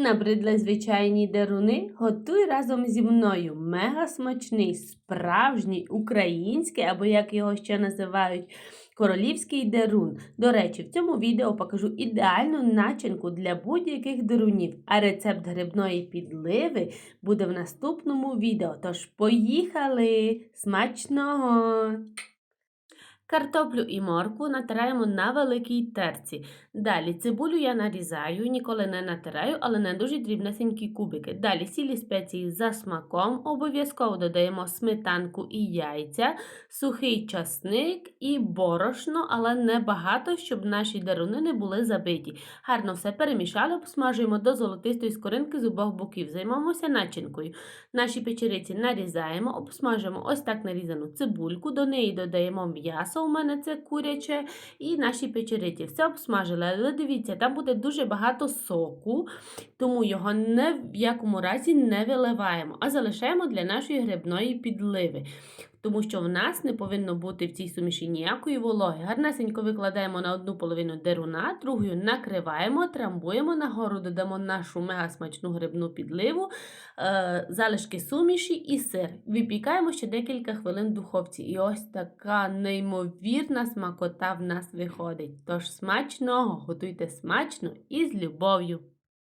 Набридли звичайні деруни? Готуй разом зі мною мега смачний, справжній український, або як його ще називають, королівський дерун. До речі, в цьому відео покажу ідеальну начинку для будь-яких дерунів, а рецепт грибної підливи буде в наступному відео. Тож поїхали! Смачного! Картоплю і моркву натираємо на великій терці. Далі цибулю я нарізаю, ніколи не натираю, але не дуже дрібнесенькі кубики. Далі сілі спеції за смаком. Обов'язково додаємо сметанку і яйця, сухий часник і борошно, але не багато, щоб наші деруни не були забиті. Гарно все перемішали, обсмажуємо до золотистої скоринки з обох боків. Займаємося начинкою. Наші печериці нарізаємо, обсмажуємо ось так нарізану цибульку, до неї додаємо м'ясо, у мене це куряче, і наші печериті. Все обсмажили, але дивіться, там буде дуже багато соку, тому його не в якому разі не виливаємо, а залишаємо для нашої грибної підливи. Тому що в нас не повинно бути в цій суміші ніякої вологи. Гарнесенько викладаємо на одну половину деруна, другою накриваємо, трамбуємо, нагору додамо нашу мега смачну грибну підливу, е, залишки суміші і сир. Випікаємо ще декілька хвилин в духовці. І ось така неймовірна смакота в нас виходить. Тож смачного, готуйте смачно і з любов'ю.